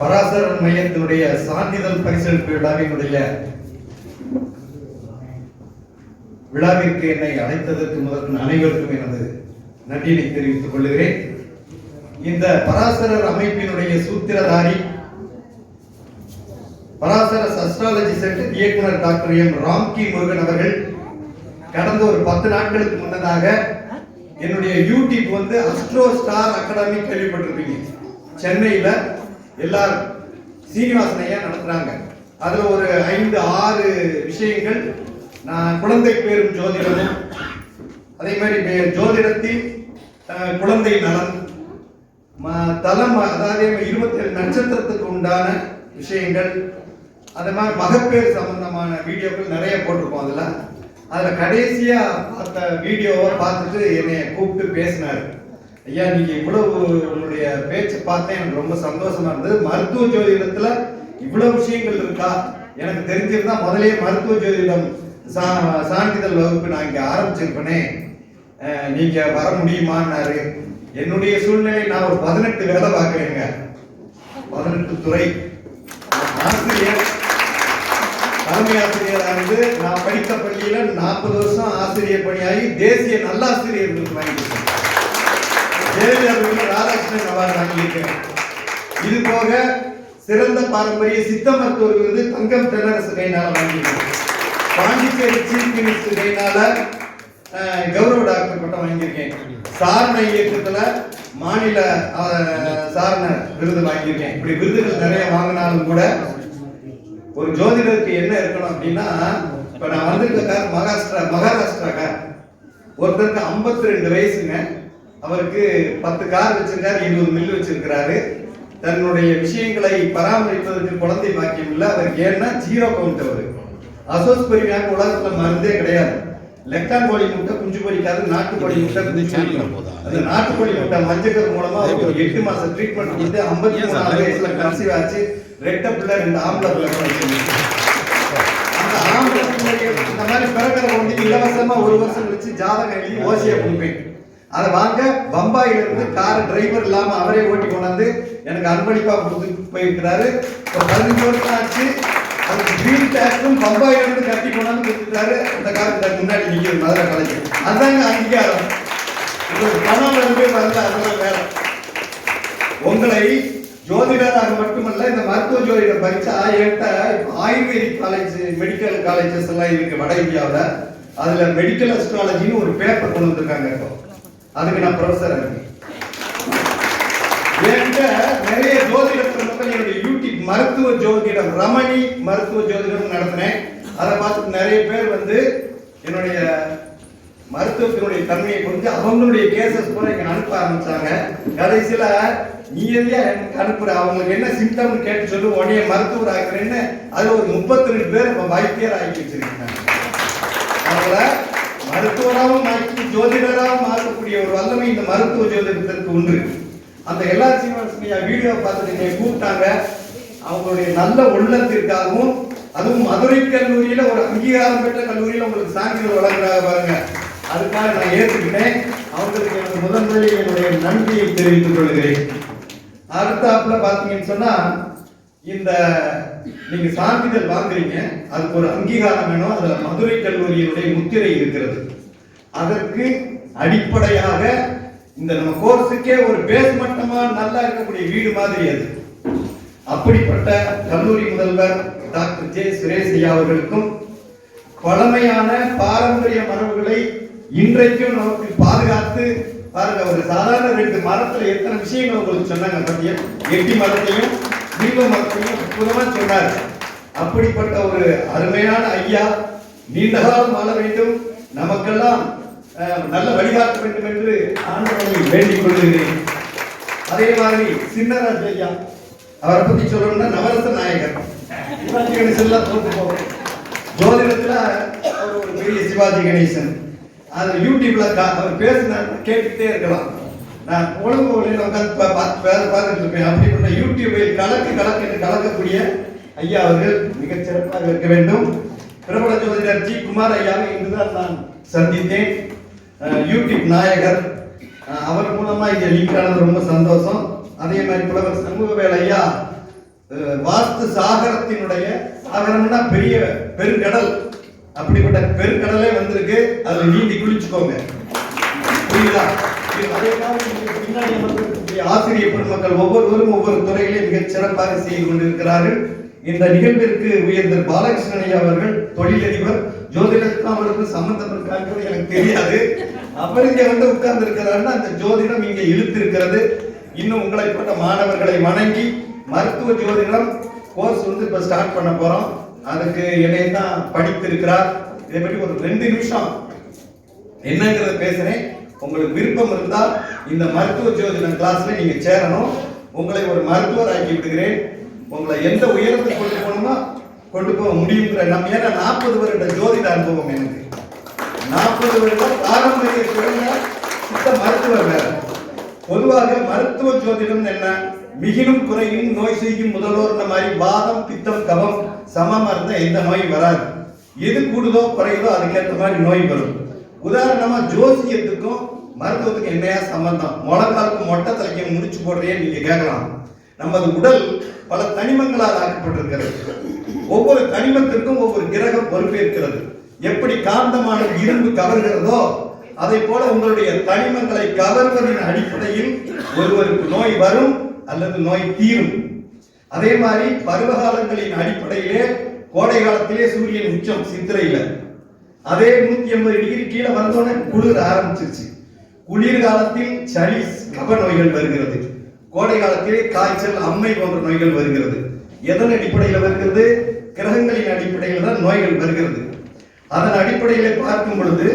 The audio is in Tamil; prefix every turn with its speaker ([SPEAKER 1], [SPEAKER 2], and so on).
[SPEAKER 1] பராசரன் மையத்தினுடைய சான்றிதழ் பரிசளிப்பு விழாவினுடைய விழாவிற்கு என்னை அழைத்ததற்கு முதல் அனைவருக்கும் எனது நன்றியை தெரிவித்துக் கொள்கிறேன். இந்த பராசரர் அமைப்பினுடைய சூத்திரதாரி பராசரஸ் அஸ்ட்ராலஜி சென்டர் இயக்குனர் டாக்டர் எம் ராம்கி முருகன் அவர்கள் கடந்த ஒரு பத்து நாட்களுக்கு முன்னதாக என்னுடைய யூடியூப் வந்து அஸ்ட்ரோ ஸ்டார் அகாடமி கேள்விப்பட்டிருப்பீங்க சென்னையில் எல்லாரும் சீனிவாசன் ஐயா நடத்துறாங்க. அதுல ஒரு ஐந்து ஆறு விஷயங்கள் நான் குழந்தை பேரும் ஜோதிடமும் அதே மாதிரி ஜோதிடத்தின் குழந்தை நலன். ம- தலம் அதாவது இருபத்தி ஏழு நட்சத்திரத்துக்கு உண்டான விஷயங்கள். அது மாதிரி மகப்பேறு சம்பந்தமான வீடியோக்கள் நிறைய போட்டிருக்கோம் அதில். அதில் கடைசியாக பார்த்த வீடியோவை பார்த்துட்டு என்னை கூப்பிட்டு பேசினாரு. ஐயா நீங்க இவ்வளவு உங்களுடைய பேச்சை பார்த்தேன் எனக்கு ரொம்ப சந்தோஷமா இருந்தது. மருத்துவ ஜோதிடத்துல இவ்வளவு விஷயங்கள் இருக்கா? எனக்கு தெரிஞ்சிருந்தா முதலே மருத்துவ ஜோதிடம் சா- சான்றிதழ் வகுப்பு நான் இங்க ஆரம்பிச்சிருப்பேனே. நீங்க வர முடியுமான்னாரு. என்னுடைய சூழ்நிலை நான் ஒரு பதினெட்டு வேலை பார்க்கிறேங்க. பதினெட்டு துறை. ஆசிரியர் தலைமை ஆசிரியராக இருந்து நான் படித்த பள்ளியில நாற்பது வருஷம் ஆசிரியர் பணியாகி தேசிய நல்லாசிரியர் விருது வாங்கியிருக்கேன் ராதாகிருஷ்ணன் அவார்டு வாங்கியிருக்கேன் இது போக சிறந்த பாரம்பரிய சித்த மருத்துவர் விருது தங்கம் தென்னரசு கைனால வாங்கியிருக்கேன் பாண்டிச்சேரி சீஃப் மினிஸ்டர் கைனால கௌரவ டாக்டர் பட்டம் வாங்கியிருக்கேன். சாரண இயக்கத்துல மாநில சாரண விருது வாங்கியிருக்கேன். இப்படி விருதுகள் நிறைய வாங்கினாலும் கூட ஒரு ஜோதிடருக்கு என்ன இருக்கணும் அப்படின்னா இப்ப நான் வந்திருக்க மகாராஷ்டிரா மகாராஷ்டிராக்க ஒருத்தருக்கு 52 ரெண்டு வயசுங்க. அவருக்கு பத்து கார் வச்சிருக்காரு இருபது மில் வச்சிருக்கிறாரு. தன்னுடைய விஷயங்களை பராமரிப்பதற்கு குழந்தை பாக்கியம் இல்ல. அவருக்கு ஏன்னா ஜீரோ கவுண்ட் அவரு. அசோஸ்பெரியாக்கு உலகத்துல மருந்தே கிடையாது. லெக்கான் கோழி முட்டை குஞ்சு பொரிக்காது நாட்டுக்கோழி முட்டை குஞ்சு அந்த நாட்டுக்கோழி முட்டை மஞ்சக்கரு மூலமா ஒரு எட்டு மாசம் ட்ரீட்மெண்ட் கொடுத்து ஐம்பத்தி மூணாவது வயசுல கன்சீவ் ஆச்சு ரெட்ட பிள்ளை ரெண்டு ஆம்பளை பிள்ளை. அந்த ஆம்பளை இந்த மாதிரி பிறக்கிற வந்து இலவசமா ஒரு வருஷம் கழிச்சு ஜாதகம் எழுதி ஓசியா கொடுப்பேன் அதை வாங்க பம்பாயில இருந்து கார் டிரைவர் இல்லாம அவரே ஓட்டி கொண்டாந்து எனக்கு அன்பளிப்பா கொடுத்து போயிருக்கிறாரு. இப்போ பதினஞ்சு வருஷம் ஆச்சு. அதுக்கு கிரீன் டேக்ஸும் பம்பாயில இருந்து கட்டி கொண்டாந்து கொடுத்துட்டாரு. அந்த காருக்கு முன்னாடி நிற்கிது மதுரை கலைஞர் அதுதாங்க அங்கீகாரம். உங்களுக்கு பணம் வந்து வரல அதெல்லாம் வேற உங்களை ஜோதிடராக மட்டுமல்ல இந்த மருத்துவ ஜோதிடம் படிச்சா எட்ட ஆயுர்வேதிக் காலேஜ் மெடிக்கல் காலேஜஸ் எல்லாம் இருக்கு வட இந்தியாவில். அதுல மெடிக்கல் அஸ்ட்ராலஜின்னு ஒரு பேப்பர் கொண்டு வந்திருக்காங்க இப்போ. அதுக்கு நான் ப்ரொஃபஸர் என்கிட்ட நிறைய ஜோதிடத்தில் என்னுடைய யூடியூப் மருத்துவ ஜோதிடம் ரமணி மருத்துவ ஜோதிடம் நடத்தினேன். அதை பார்த்துட்டு நிறைய பேர் வந்து என்னுடைய மருத்துவத்தினுடைய தன்மையை புரிஞ்சு அவங்களுடைய கேசஸ் கூட எனக்கு அனுப்ப ஆரம்பிச்சாங்க. கடைசியில நீ எதையா எனக்கு அனுப்புற அவங்களுக்கு என்ன சிம்டம்னு கேட்டு சொல்லு உடனே மருத்துவர் ஆகிறேன்னு அது ஒரு முப்பத்தி ரெண்டு பேர் இப்ப வைத்தியர் ஆகி வச்சிருக்காங்க. அவங்கள மருத்துவராகவும் மாற்றி ஜோதிடராகவும் மாற்றக்கூடிய ஒரு வல்லமை இந்த மருத்துவ ஜோதிடத்திற்கு உண்டு. அந்த எல்லா சீனிவாசனையா வீடியோ பார்த்துட்டு கூப்பிட்டாங்க. அவங்களுடைய நல்ல உள்ளத்திற்காகவும் அதுவும் மதுரை கல்லூரியில ஒரு அங்கீகாரம் பெற்ற கல்லூரியில உங்களுக்கு சான்றிதழ் வழங்குறாங்க பாருங்க. அதுக்காக நான் ஏற்றுக்கிட்டேன் அவங்களுக்கு எனக்கு முதன் முதலில் என்னுடைய நன்றியை தெரிவித்துக் கொள்கிறேன். அடுத்தாப்புல பாத்தீங்கன்னு சொன்னா இந்த நீங்க சான்றிதழ் வாங்குறீங்க அதுக்கு ஒரு அங்கீகாரம் வேணும் அதுல மதுரை கல்லூரியினுடைய முத்திரை இருக்கிறது. அதற்கு அடிப்படையாக இந்த நம்ம கோர்ஸுக்கே ஒரு பேஸ் மட்டமா நல்லா இருக்கக்கூடிய வீடு மாதிரி அது. அப்படிப்பட்ட கல்லூரி முதல்வர் டாக்டர் ஜே சுரேஷ் ஐயா அவர்களுக்கும் பழமையான பாரம்பரிய மரபுகளை இன்றைக்கும் நமக்கு பாதுகாத்து பாருங்க ஒரு சாதாரண ரெண்டு மரத்துல எத்தனை விஷயங்கள் உங்களுக்கு சொன்னாங்க பத்தியம் எட்டி மரத்தையும் தீப மரத்தையும் சொன்னார். அப்படிப்பட்ட ஒரு அருமையான ஐயா நீண்ட காலம் வாழ வேண்டும். நமக்கெல்லாம் நல்ல வழிகாட்ட வேண்டும் என்று ஆண்டவனை வேண்டிக் கொள்கிறேன். அதே மாதிரி சின்னராஜ் ஐயா அவரை பத்தி சொல்லணும்னா நவரச நாயகர். சிவாஜி கணேசன்லாம் எல்லாம் தோத்து போகும் ஜோதிடத்துல அவர் ஒரு பெரிய சிவாஜி கணேசன். அது யூடியூப்ல அவர் பேசினா கேட்டுக்கிட்டே இருக்கலாம். நான் உலக வழியில் உட்காந்து பா- பார்த்து வேலை பார்த்துட்டு இருப்பேன் அப்படிப்பட்ட யூடியூபில் கலக்கு கலக்கு என்று கலக்கக்கூடிய ஐயா அவர்கள் மிகச் சிறப்பாக இருக்க வேண்டும். பிரபல ஜோதிடர் ஜி. குமார் ஐயாவை இன்றுதான் நான் சந்தித்தேன். யூடியூப் நாயகர். அவர் மூலமாக இங்கே லிங்க் ஆனது ரொம்ப சந்தோஷம். அதே மாதிரி புலவர் சமூகவேல் ஐயா வாஸ்து சாகரத்தினுடைய சாகரம்னா பெரிய பெருங்கடல். அப்படிப்பட்ட பெருங்கடலே வந்திருக்கு. அதில் நீந்தி குளிச்சுக்கோங்க. புரியுதா? அதே பின்னாடி அமர்ந்திருக்கக்கூடிய ஆசிரியர் பெருமக்கள் ஒவ்வொருவரும் ஒவ்வொரு துறையிலே மிகச் சிறப்பாக செய்து கொண்டிருக்கிறார்கள் இந்த நிகழ்விற்கு உயர்ந்த பாலகிருஷ்ணன் அவர்கள் தொழிலதிபர் ஜோதிடத்துக்கும் அவருக்கு சம்பந்தம் இருக்காங்கிறது எனக்கு தெரியாது அவர் இங்க வந்து உட்கார்ந்து இருக்கிறாருன்னா அந்த ஜோதிடம் இங்க இழுத்து இருக்கிறது இன்னும் உங்களை மாணவர்களை வணங்கி மருத்துவ ஜோதிடம் கோர்ஸ் வந்து இப்ப ஸ்டார்ட் பண்ண போறோம் அதுக்கு என்னை தான் படித்திருக்கிறார் இதை பற்றி ஒரு ரெண்டு நிமிஷம் என்னங்கிறத பேசுறேன். உங்களுக்கு விருப்பம் இருந்தா இந்த மருத்துவ ஜோதிடம் கிளாஸ்ல நீங்க சேரணும். உங்களை ஒரு மருத்துவர் ஆக்கி விடுகிறேன். உங்களை எந்த உயரத்துக்கு கொண்டு போகணுமோ கொண்டு போக முடியுங்கிற நம்ம ஏன்னா நாற்பது வருட ஜோதிட அனுபவம் எனக்கு. நாற்பது வருடம் பாரம்பரிய துறையில சித்த மருத்துவர் வேற. பொதுவாக மருத்துவ ஜோதிடம் என்ன? மிகினும் குறையும் நோய் செய்யும் முதல்வர் இந்த மாதிரி வாதம் பித்தம் கபம் சமமாக இருந்தால் எந்த நோய் வராது. எது கூடுதோ குறையுதோ அதுக்கேற்ற மாதிரி நோய் வரும். உதாரணமா ஜோசியத்துக்கும் மருத்துவத்துக்கும் என்னையா சம்பந்தம்? முழங்காலுக்கும் மொட்டை தலைக்கு முடிச்சு போடுறேன்னு நீங்க கேட்கலாம். நமது உடல் பல தனிமங்களால் ஆக்கப்பட்டிருக்கிறது. ஒவ்வொரு தனிமத்திற்கும் ஒவ்வொரு கிரகம் பொறுப்பேற்கிறது எப்படி காந்தமான இரும்பு கவர்கிறதோ அதை போல உங்களுடைய தனிமங்களை கவர்வதன் அடிப்படையில் ஒருவருக்கு நோய் வரும் அல்லது நோய் தீரும். அதே மாதிரி பருவகாலங்களின் அடிப்படையிலே கோடை காலத்திலே சூரியன் உச்சம் சித்திரையில. அதே நூத்தி எண்பது டிகிரி கீழே வந்தோடனே குளிர் ஆரம்பிச்சிருச்சு. குளிர் காலத்தில் சளி கப நோய்கள் வருகிறது. கோடை காலத்திலே காய்ச்சல் அம்மை போன்ற நோய்கள் வருகிறது. எதன் அடிப்படையில் வருகிறது? கிரகங்களின் அடிப்படையில் தான் நோய்கள் வருகிறது. அதன் அடிப்படையில் பார்க்கும் பொழுது